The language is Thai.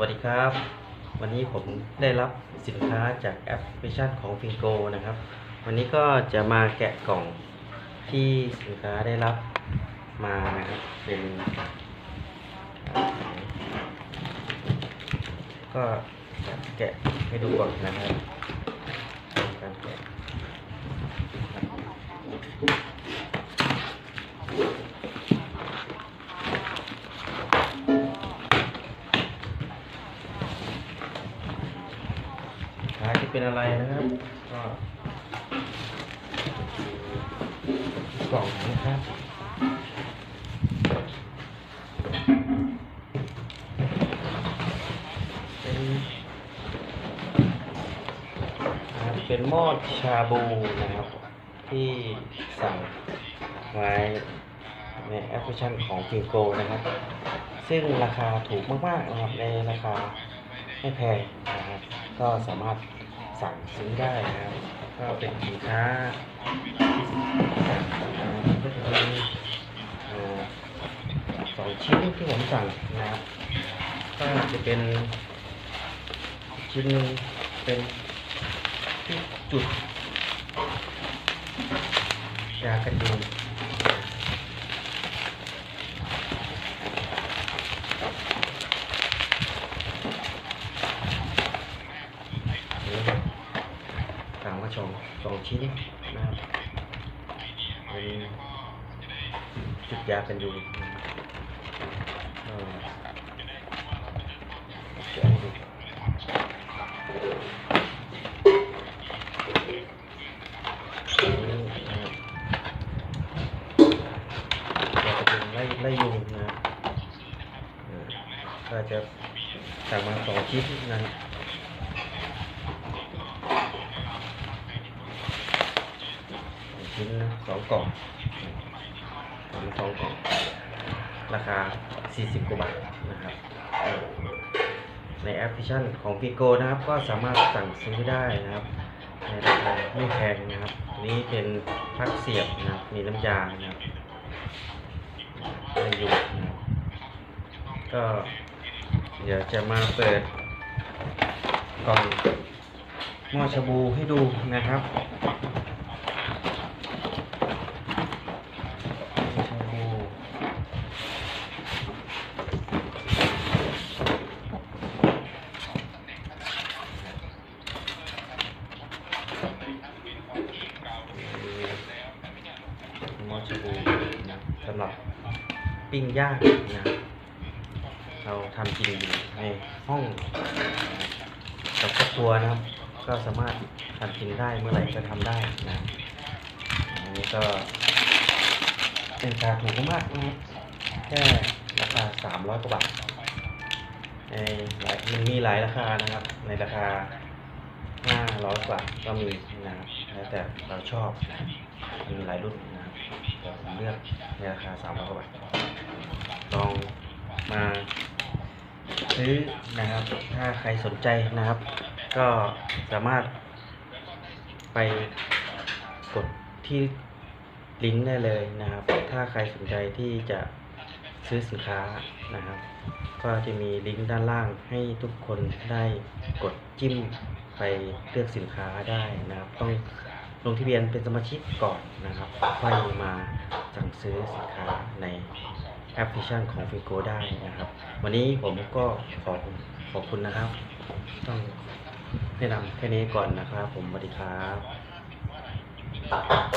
วัสดีครับ วันนี้ผมได้รับสินค้าจากแอปพลิเคชันของ Fingo นะครับ วันนี้ก็จะมาแกะกล่องที่สินค้าได้รับมานะครับเป็นก็แกะให้ดูก่อนนะครับายจะเป็นอะไรนะครับ ก็กล่องนะครับเป็นเป็นหม้อชาบูนะครับ ที่สั่งไว้ในแอปพลิเคชันของฟิงโกนะครับ ซึ่งราคาถูกมากๆนะครับในราคาไม่แพงนะครับ ก็สามารถ สั่งซื้อได้นะครับก็เป็นสินค้าก็จะมีเอ่อสองชิ้นที่ผมสั่งนะครับก็จะเป็นชิ้นหนึ่งเป็นที่จุดยากันยุงนี่ครับสั่ง มาสองสองชิ้นนะครับเป็นจุดยากันนะครับก็จะให้ดูนี่นะครับยากันยุงไล่ไล่ยุงนะก็จะสั่งมาสองชิ้นนะครับ สอง ชิ้นสองกล่องสองสองกล่อง ราคา 40กว่าบาทนะครับ ในแอปพลิเคชันของ f i g o นะครับ ก็สามารถสั่งซื้อได้นะครับในราคาไม่แพงนะครับ นี่เป็นพักเสียบนะครับ มีน้ำยานะครับอยู่นะครับก็เดี๋ยวจะมาเปิดกล่องหม้อชาบูให้ดูนะครับ ชาบูหม้อชาบูนะ สำหรับปิ้งย่างนะเราทำกินอยู่ในห้องกับครอบครัวนะครับ ก็สามารถทำกินได้เมื่อไหร่ก็ทำได้นะอันนี้ก็เป็นราคาถูกมากนะแค่ราคาสามร้อยกว่าบาทในหลายมันมีหลายราคานะครับ ในราคาห้าร้อยกว่าก็มีนะครับแล้วแต่เราชอบนะมีหลายรุ่น นะครับแต่ผมเลือกในราคาสามร้อยกว่าบาทลองมาซื้อนะครับ ถ้าใครสนใจนะครับ ก็สามารถไปกดที่ลิงก์ได้เลยนะครับ ถ้าใครสนใจที่จะซื้อสินค้านะครับ ก็จะมีลิงก์ด้านล่างให้ทุกคนได้กดจิ้มไปเลือกสินค้าได้นะครับ ต้อง ลงทะเบียนเป็นสมาชิกก่อนนะครับค่อยมาสั่งซื้อสินค้าในแอปพลิเคชันของฟิโกได้นะครับ วันนี้ผมก็ขอขอบคุณนะครับ ต้องแนะนำแค่นี้ก่อนนะครับ ผมสวัสดีครับ